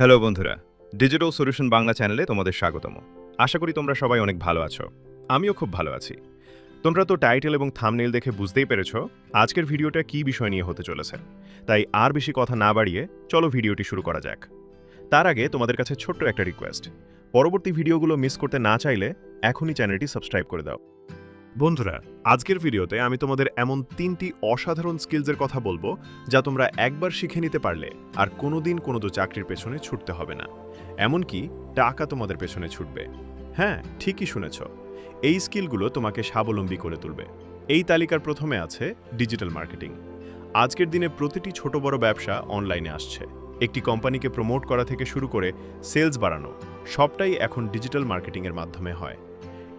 Hello বন্ধুরা digital solution Bangla চ্যানেলে তোমাদের স্বাগতম। আশা করি তোমরা সবাই অনেক ভালো আছো। আমিও খুব ভালো আছি। তোমরা তো টাইটেল এবং থামনেল দেখে বুঝতেই পেরেছ আজকের ভিডিওটা কী বিষয় নিয়ে হতে চলেছে। তাই আর বেশি কথা না বাড়িয়ে চলো ভিডিওটি শুরু করা যাক। তার আগে তোমাদের কাছে ছোট্ট একটা রিকোয়েস্ট পরবর্তী ভিডিওগুলো মিস করতে না চাইলে এখনই চ্যানেলটি সাবস্ক্রাইব করে দাও। বন্ধুরা, আজকের ভিডিওতে আমি তোমাদের এমন তিনটি অসাধারণ স্কিলসের কথা বলব যা তোমরা একবার শিখে নিতে পারলে আর কোনোদিন কোনো তো চাকরির পেছনে ছুটতে হবে না। এমনকি টাকা তোমাদের পেছনে ছুটবে। হ্যাঁ ঠিকই শুনেছ। এই স্কিলগুলো তোমাকে স্বাবলম্বী করে তুলবে। এই তালিকার প্রথমে আছে ডিজিটাল মার্কেটিং। আজকের দিনে প্রতিটি ছোট বড় ব্যবসা অনলাইনে আসছে। একটি কোম্পানিকে প্রমোট করা থেকে শুরু করে সেলস বাড়ানো সবটাই এখন ডিজিটাল মার্কেটিংয়ের মাধ্যমে হয়।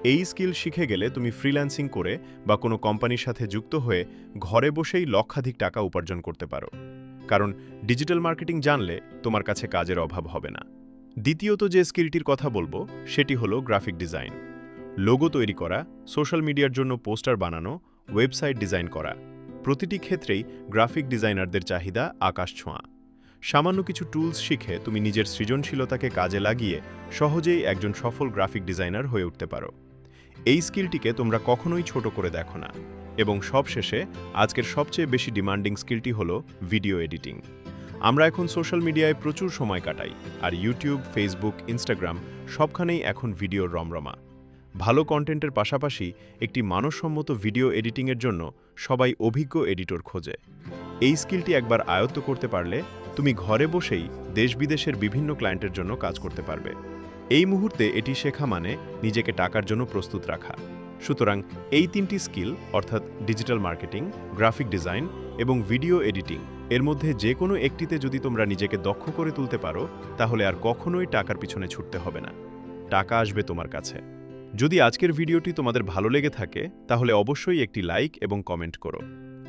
এই স্কিল শিখে গেলে তুমি ফ্রিল্যান্সিং করে বা কোনো কোম্পানির সাথে যুক্ত হয়ে ঘরে বসেই লক্ষাধিক টাকা উপার্জন করতে পারো। কারণ ডিজিটাল মার্কেটিং জানলে তোমার কাছে কাজের অভাব হবে না। দ্বিতীয়ত যে স্কিলটির কথা বলব, সেটি হলো গ্রাফিক ডিজাইন। লোগো তৈরি করা, সোশ্যাল মিডিয়ার জন্য পোস্টার বানানো, ওয়েবসাইট ডিজাইন করা। প্রতিটি ক্ষেত্রেই গ্রাফিক ডিজাইনারদের চাহিদা আকাশ ছোঁয়া। সামান্য কিছু টুলস শিখে তুমি নিজের সৃজনশীলতাকে কাজে লাগিয়ে সহজেই একজন সফল গ্রাফিক ডিজাইনার হয়ে উঠতে পারো। এই স্কিলটিকে তোমরা কখনোই ছোট করে দেখো না। এবং সবশেষে, আজকের সবচেয়ে বেশি ডিমান্ডিং স্কিলটি হলো ভিডিও এডিটিং। আমরা এখন সোশ্যাল মিডিয়ায় প্রচুর সময় কাটাই, আর ইউটিউব, ফেসবুক, ইনস্টাগ্রাম সবখানেই এখন ভিডিও রমরমা। ভালো কন্টেন্টের পাশাপাশি একটি মানসম্মত ভিডিও এডিটিংয়ের জন্য সবাই অভিজ্ঞ এডিটর খোঁজে। এই স্কিলটি একবার আয়ত্ত করতে পারলে তুমি ঘরে বসেই দেশ বিদেশের বিভিন্ন ক্লায়েন্টের জন্য কাজ করতে পারবে। এই মুহূর্তে এটি শেখা মানে নিজেকে টাকার জন্য প্রস্তুত রাখা। সুতরাং এই তিনটি স্কিল, অর্থাৎ ডিজিটাল মার্কেটিং, গ্রাফিক ডিজাইন এবং ভিডিও এডিটিং, এর মধ্যে যে কোনো একটিতে যদি তোমরা নিজেকে দক্ষ করে তুলতে পারো, তাহলে আর কখনোই টাকার পিছনে ছুটতে হবে না। টাকা আসবে তোমার কাছে। যদি আজকের ভিডিওটি তোমাদের ভালো লেগে থাকে, তাহলে অবশ্যই একটি লাইক এবং কমেন্ট করো।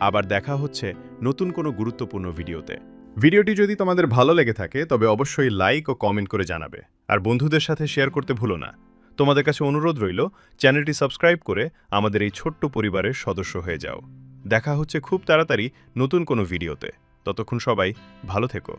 আবার দেখা হচ্ছে নতুন কোনো গুরুত্বপূর্ণ ভিডিওতে। ভিডিওটি যদি তোমাদের ভালো লেগে থাকে, তবে অবশ্যই লাইক ও কমেন্ট করে জানাবে। আর বন্ধুদের সাথে শেয়ার করতে ভুলো না। তোমাদের কাছে অনুরোধ রইল, চ্যানেলটি সাবস্ক্রাইব করে আমাদের এই ছোট্ট পরিবারের সদস্য হয়ে যাও। দেখা হচ্ছে খুব তাড়াতাড়ি নতুন কোনো ভিডিওতে ততক্ষণ সবাই ভালো থেকো।